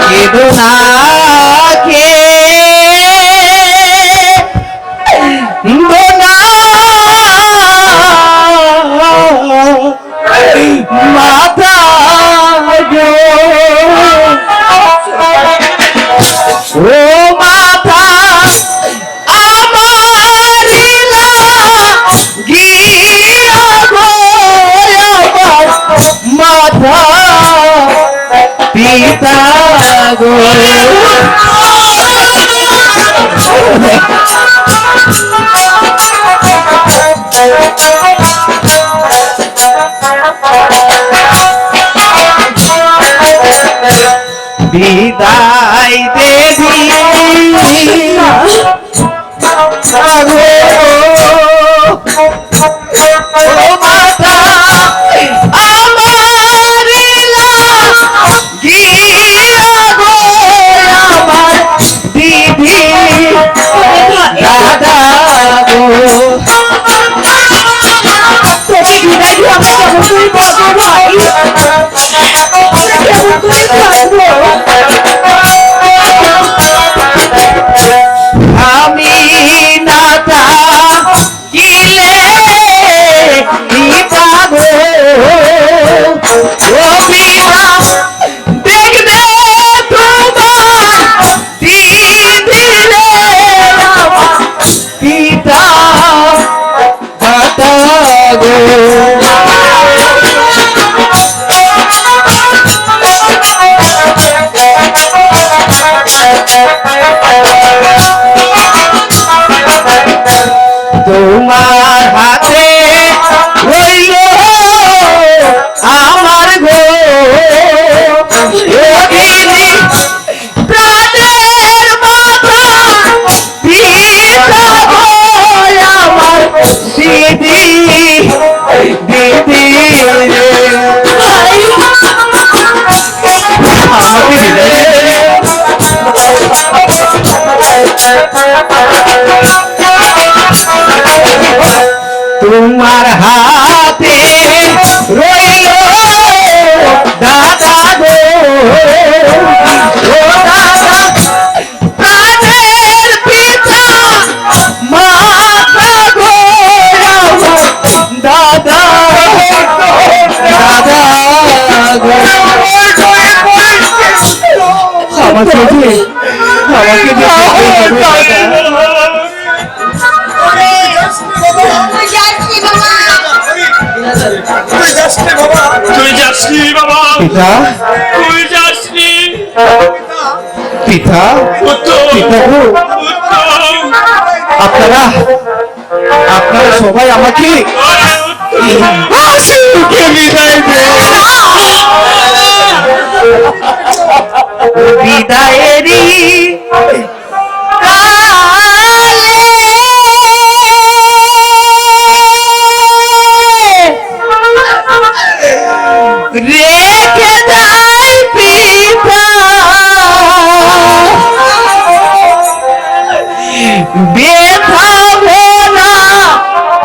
কেদো না বিদায় দেবী। তুই যাসনি বাবা পিতা তুই যাসনি পিতা পিতা আপনারা আপনারা সবাই আমাকে বিদায় দেয় বিদায়েরি রেখে যাই পিতা। বেথা ভোলা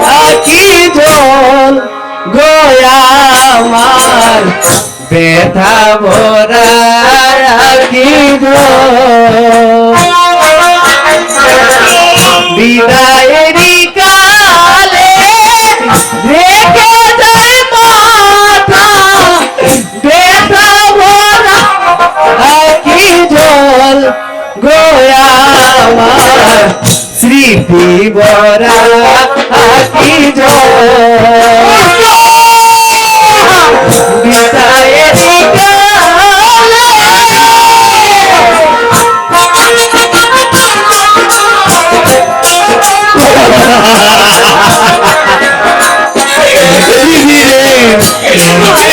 থাকি জল গোয়া আমার। বেথা mama bora. Aqui de Grita ele Ha ha ha ha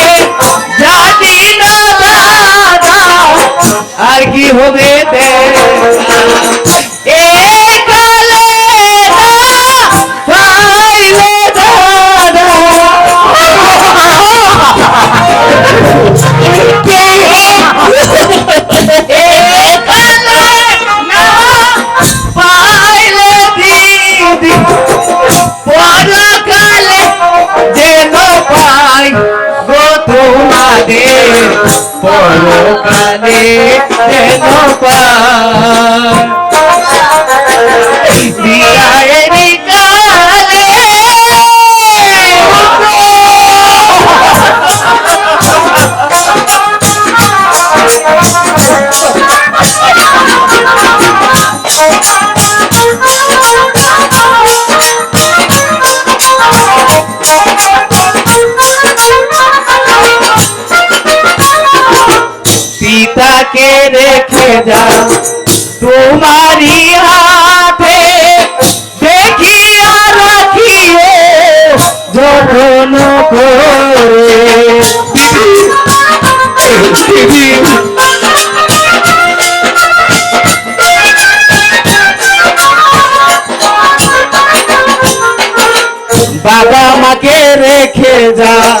আর কি হবে দেখা এ কালে রেখে যাও। তোমারই হাতে দেখিয়া রাখিও যখন করে। বাবা মাকে রেখে যায়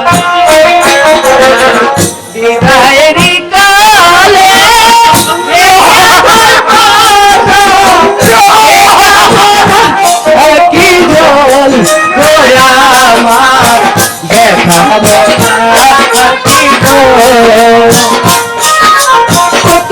কত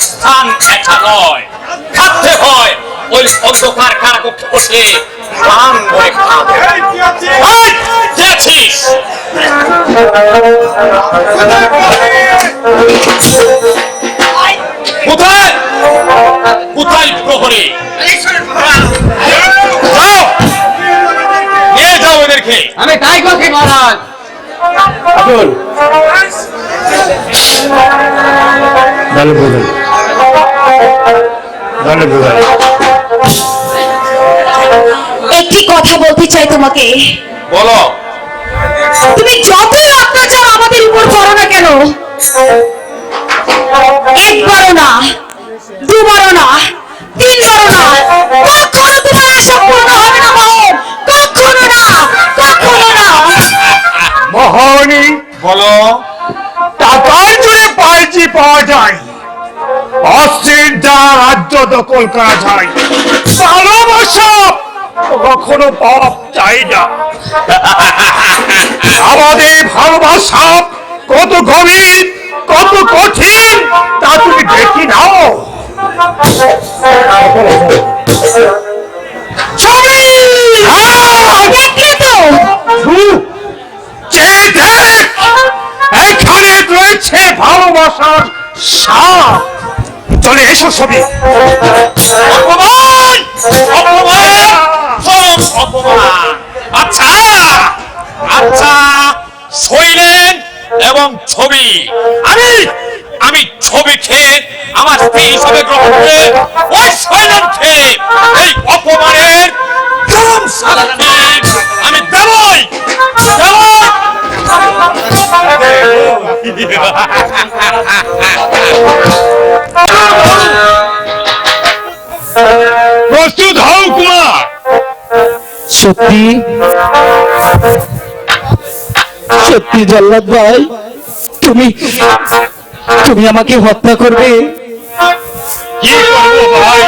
স্থান এটা নয়। খাদ্যে হয় ওই অন্ধকার কারাকক্ষে বসে প্রাণ ভরে কোথায়? কোথায় প্রহরী? যাও। নিয়ে যাও এদেরকে। আমি তাই করছি মহারাজ। আসুন দলে বুঝুন। দলে বুঝুন। একটি কথা বলতে চাই তোমাকে। বলো। তুমি যতই অত্যাচার আমাদের উপর করো না কেন একবারও না দুবারও না তিনবারও না রাজ্য করা যায়। ভালোবাসা কখনো পাপ চাই না। আমাদের ভালোবাসা কত গভীর কত কঠিন তা তুমি দেখি নাও। ছবি দেখলে তো এখানে রয়েছে ভালোবাসার সাপ চলে এসো ছবি অপমান! অপমান! চরম অপমান। আচ্ছা আচ্ছা শৈলেন এবং ছবি। আমি আমি ছবি খেয়ে আমার স্ত্রী হিসাবে গ্রহণ করে ওই শৈলেনকে এই অপমানের চরম শাস্তি আমি দেবই। দেবই। সত্যি? সত্যি জল্লাদ ভাই তুমি তুমি আমাকে হত্যা করবে? কি করব ভাই?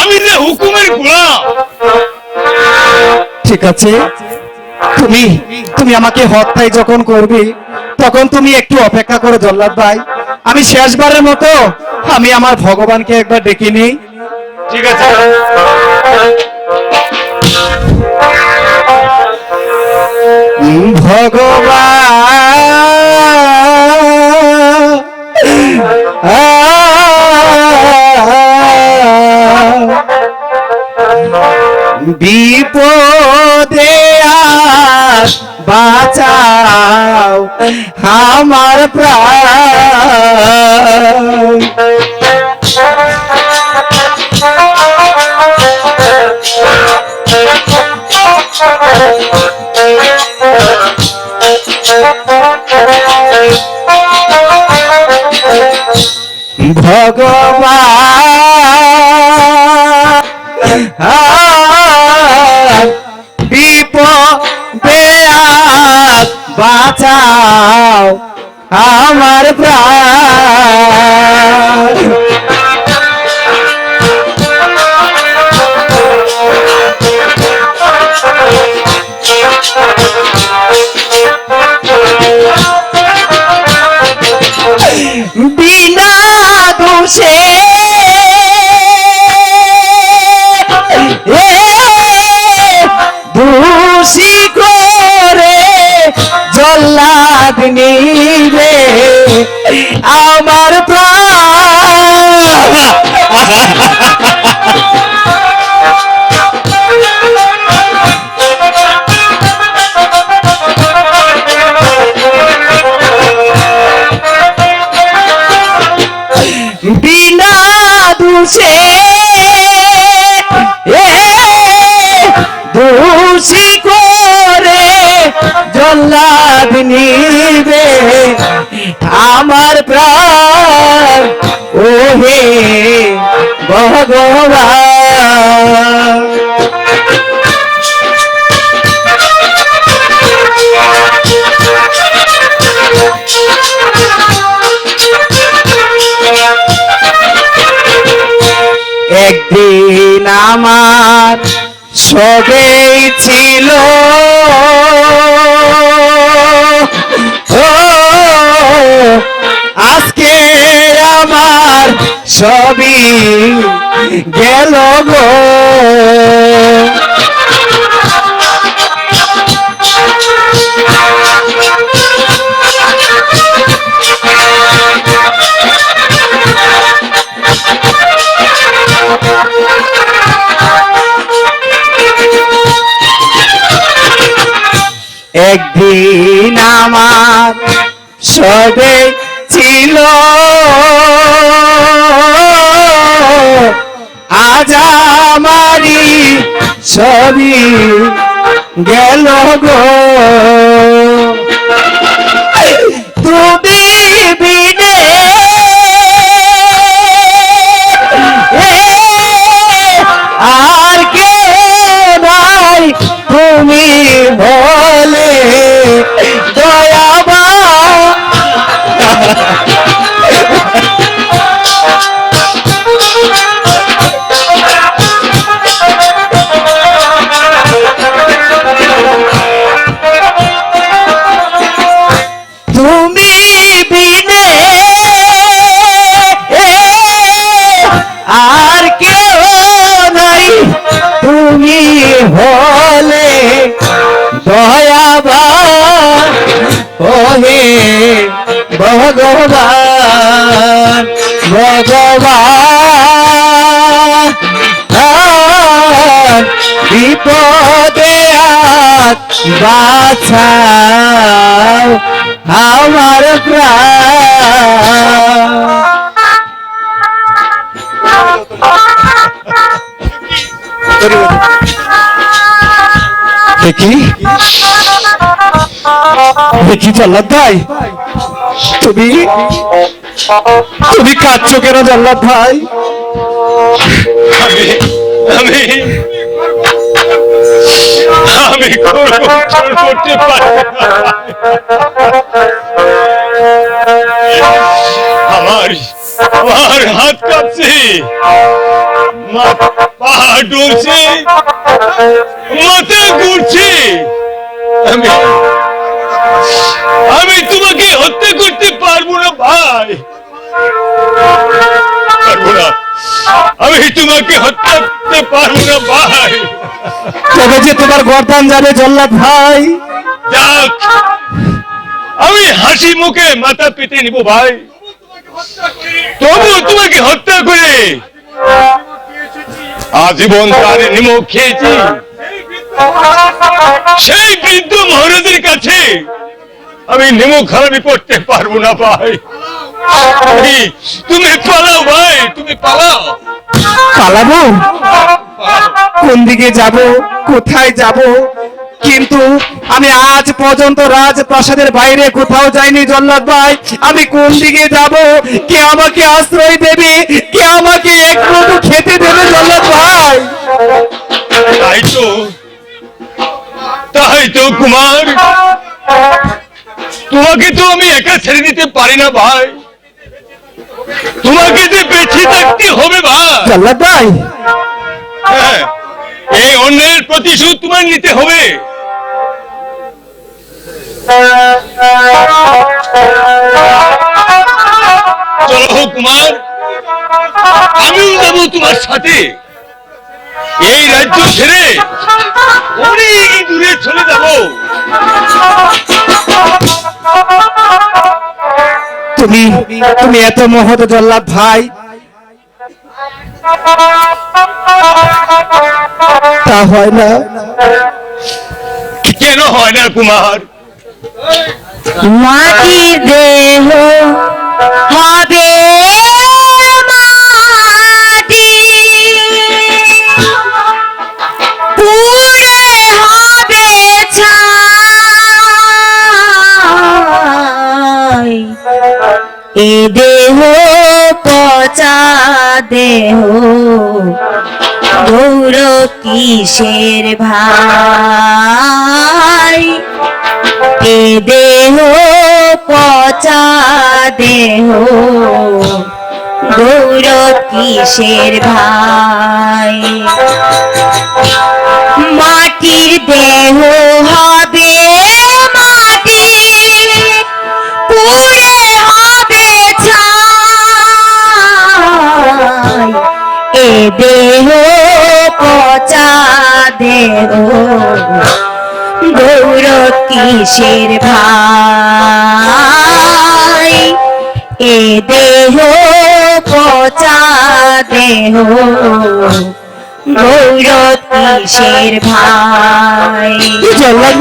আমি যে হুকুমের গোলাম ঠিক আছে তুমি তুমি আমাকে হত্যায় যখন করবে তখন তুমি একটু অপেক্ষা করো জল্লাদ ভাই। আমি শেষবারের মতো আমি আমার ভগবানকে একবার ডেকে নিই। ঠিক আছে। ভগবান। বিপদে আস বাঁচাও আমার প্রাণ। ভগবান বিপদে বাঁচাও আমার প্রাণ। জল্লাদ নিবে আমার বিনা দোষে দোষী করে জল্লাদ নিবে আমার প্রাণ ওহে ভগবান। একদিন আমার সবেই ছিল। সবই গেল গো। একদিন আমার সবে ছিল। আজ আমারি সবই গেল গো। ভোলে দয়াবা ওহে ভগবান ভগবান বিপদে বাছাও আমার প্রাণ Gracias. দেখি দেখি জল্লাদ ভাই? তুমি? তুমি কাঁদছো কেন জল্লাদ ভাই? আমি আমি করতে পারি আমার আমার হাত কাঁপছে পা ডলছে। মাথা ঘুরছে। আমি আমি তোমাকে হত্যা করতে পারব না ভাই। পারব না। আমি তোমাকে হত্যা করতে পারব না ভাই। তবে যে তোমার গর্দান যাবে জল্লাদ ভাই। যাক। আমি হাসি মুখে মাথা পেতে নিব ভাই। তবু তোমাকে হত্যা করে আজীবন তার নিমক খেয়েছি। সেই বৃদ্ধ মহারাজের কাছে আমি নিমক খারাপি করতে পারব না ভাই। তুমি পালাও ভাই তুমি পালাও। পালাবো? কোন দিকে যাব? কোথায় যাব? কিন্তু আমি আজ পর্যন্ত রাজপ্রাসাদের বাইরে কোথাও যাইনি জল্লাদ ভাই। আমি কোন দিকে যাব? কে আমাকে আশ্রয় দেবে? কে আমাকে একটু খেতে দেবে জল্লাদ ভাই? তাই তো তাই তো কুমার। তোমাকে তো আমি একা ছেড়ে দিতে পারি না ভাই। তোমাকে যে বেঁচে থাকতে হবে ভাই। হ্যাঁ, এই অন্যের প্রতিশোধ তোমার নিতে হবে। চলো কুমার। আমিও যাব তোমার সাথে। এই রাজ্য ছেড়ে অনেক দূরে চলে যাব। তুমি তুমি এত মহৎ জল্লাদ ভাই। তা হয় না। কেন হয় না কুমার? মাটির দেহ হবে দেহ পচা দেহ। গৌর কিসের ভাই? এ দেহ পচা দেহ। গৌর কিসের ভাই? মাটির দেহ হবে মাটি পুরে দেহ পচা দেহ গৌর কিসের ভাই? এ দেহ পচা দেহ গৌর কিসের ভাই? জল্লাদ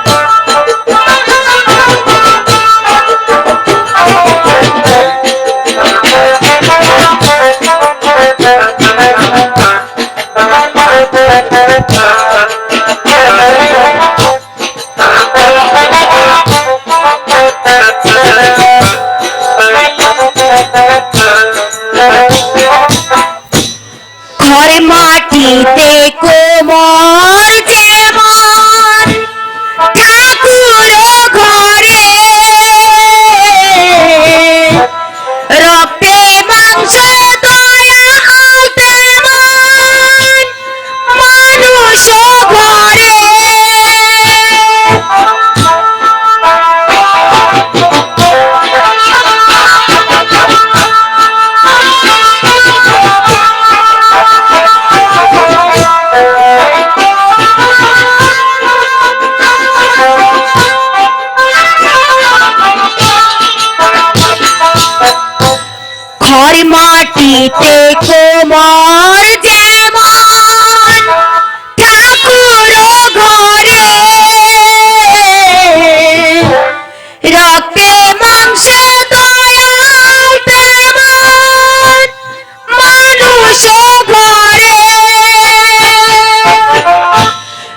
ঘর মাটিতে কোমর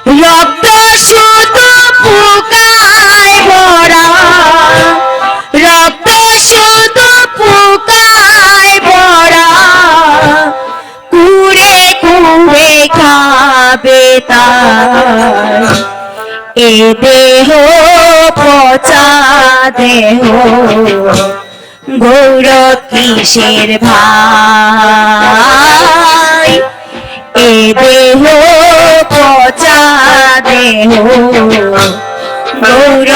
রক্ত শুধু পোকায় ভরা। রক্ত শুধু পোকায় ভরা। কুড়ে কুড়ে খাবে তার। এ দেহ পচা দেহ। গৌর কিসের ভাই? এ দেহ দেহ গৌর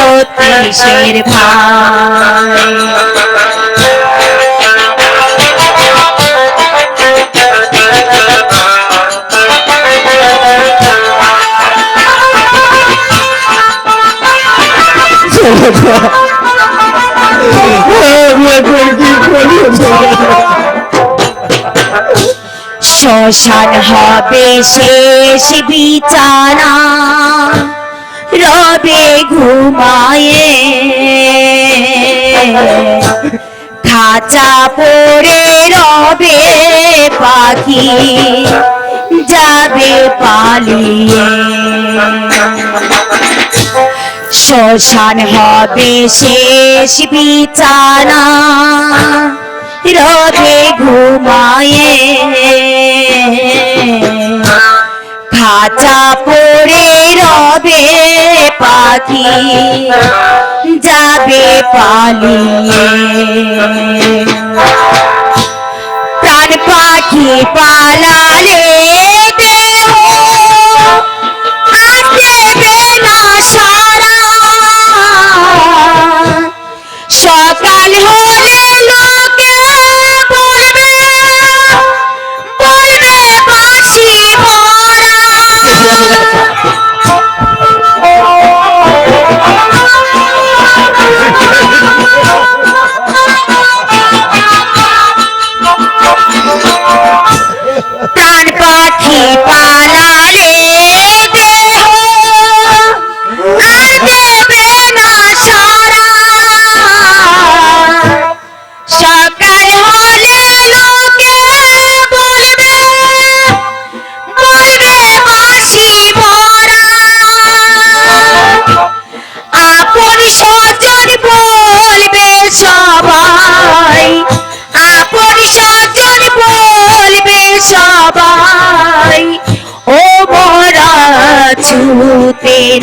কিসের ভাই এখন কি করি শ্মশান হবে শেষ বিছানা, রবে ঘুমায়ে। খাঁচা পড়ে রবে পাখি, যাবে পালিয়ে। শ্মশান হবে শেষ বিছানা রবে ঘুমায়ে খাঁচা পড়ে রবে পাখি যাবে পালিয়ে প্রাণ পাখি পালালে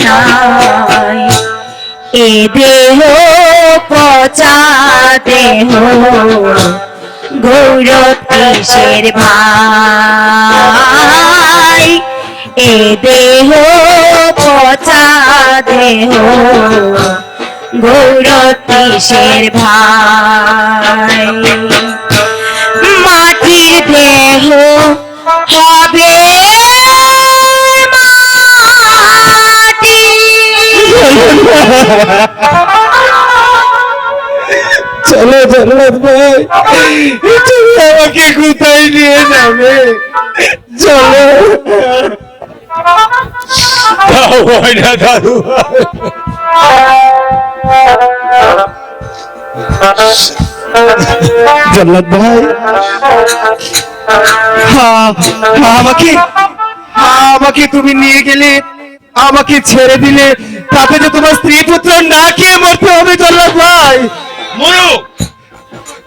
নাই। এ দেহ পচা দেহ গৌরব কিসের ভাই। এ দেহ পচা দেহ গৌরব কিসের ভাই। মাটির দেহ হবে চলো জল্লাদ ভাই। তুমি আমাকে কোথায় নিয়ে যাবে? চলো। আমাকে তুমি নিয়ে গেলে, আমাকে ছেড়ে দিলে তাতে যে তোমার স্ত্রী পুত্র না খেয়ে মরতে হবে জল্লাদ ভাই। মরুক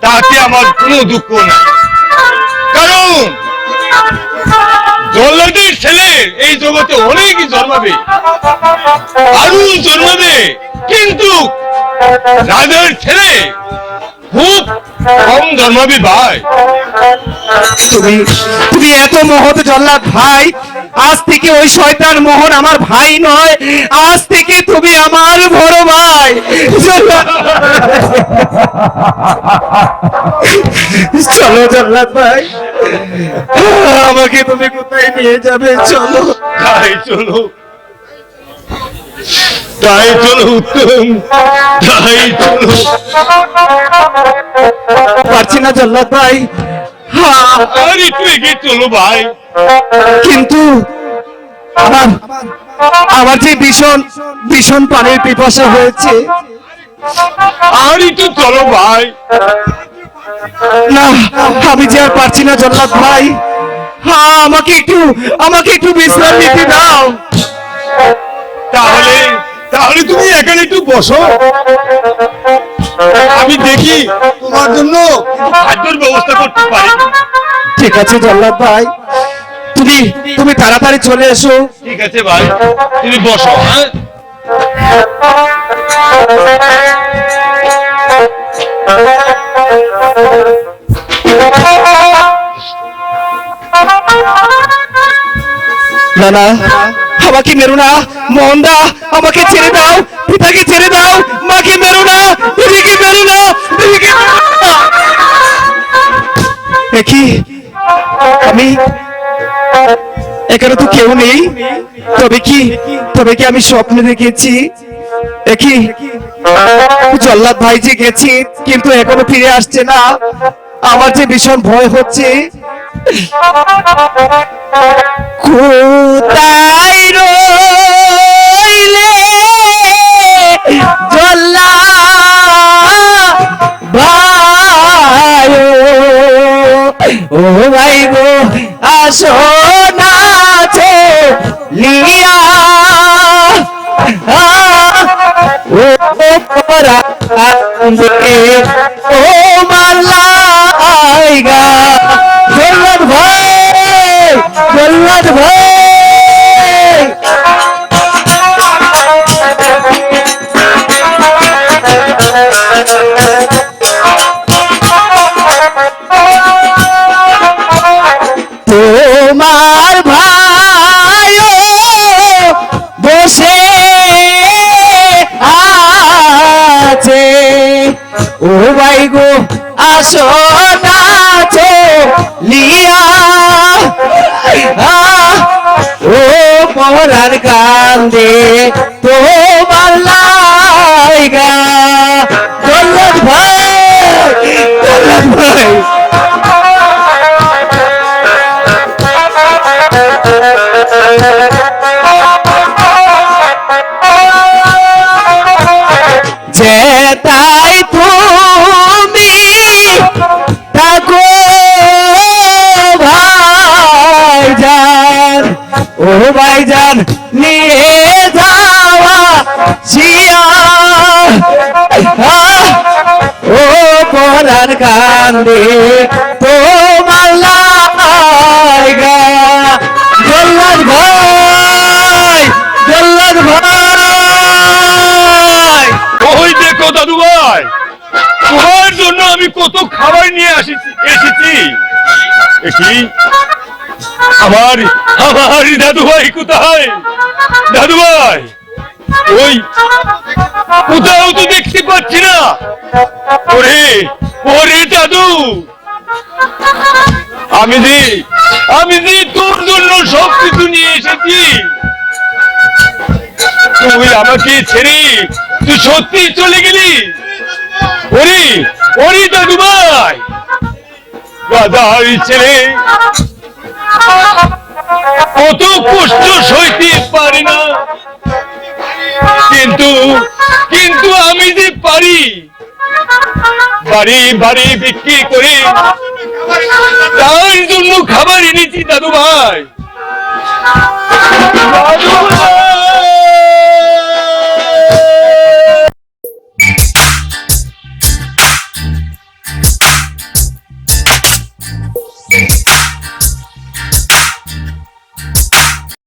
তাতে আমার কোনো দুঃখ নাই। কারণ জল্লাদের ছেলে এই জগতে অনেক জন্মাবে। আরও জন্মাবে। কিন্তু রাজার ছেলে খুব কম জন্মাবে ভাই তুমি তুমি এত মহৎ জল্লাদ ভাই আজ থেকে ওই শয়তান মোহন আমার ভাই নয় আজ থেকে তুমি আমার বড় ভাই। চলো জল্লাদ ভাই আমাকে তুমি কোথায় নিয়ে যাবে? চলো। তাই চলো। তাই চলো উত্তম তাই চলো পারছি না জল্লাদ ভাই। হ্যাঁ আর একটু এগিয়ে চলো ভাই। কিন্তু আমার আমার যে ভীষণ ভীষণ পানির পিপাসা হয়েছে। আর একটু চলো ভাই। না আমি যে আর পারছি না জল্লাদ ভাই। হ্যাঁ আমাকে একটু আমাকে একটু বিশ্রাম নিতে দাও। তাহলে তাহলে তুমি এখানে একটু বসো। আমি দেখি তোমার জন্য খাদ্যের ব্যবস্থা করতে পারি। ঠিক আছে জল্লাদ ভাই। তুমি তুমি তাড়াতাড়ি চলে এসো। ঠিক আছে ভাই তুমি বসো হ্যাঁ? না না। আমাকে মেরো না। মোহনদা আমাকে ছেড়ে দাও। পিতাকে ছেড়ে দাও। মাকে মেরো না। দিদিকে মেরো না। দিদিকে দেখি, আমি এখানে তো কেউ নেই। তবে কি তবে কি আমি স্বপ্নে দেখেছি? দেখি জল্লাদ ভাই যে গেছি, কিন্তু এখনও ফিরে আসছে না। আমার যে ভীষণ ভয় হচ্ছে কোথায় রইলে জল্লা ভাই ও ভাই গো আসো নাচে লিয়া ও পরা আসো নাচো লিয়া ও পরার কান্দে তোমার লাইগা। দৌলত ভাই দৌলত ভাই। যেতাই কান্দে, তোমার ভাই, জল্লাদ ভাই। ওই দেখো দাদু ভাই, তোমার জন্য আমি কত খাবার নিয়ে আসিছি, এসেছি। দেখি আমার আমার দাদু ভাই কোথায়? দাদু ভাই, ওই কোথাও তো দেখতে পাচ্ছি না। ওরে ওরে দাদু! আমি যে আমি যে তোর জন্য সবকিছু নিয়ে এসেছি, তুই আমাকে ছেড়ে তুই সত্যি চলে গেলি? ওরে ওরে দাদু ভাই! দাদার ছেলে কত কষ্ট সইতে পারি না। কিন্তু কিন্তু আমি যে পারি বাড়ি বাড়ি বিক্রি করে তার জন্য খাবার এনেছি দাদু ভাই দাদু ভাই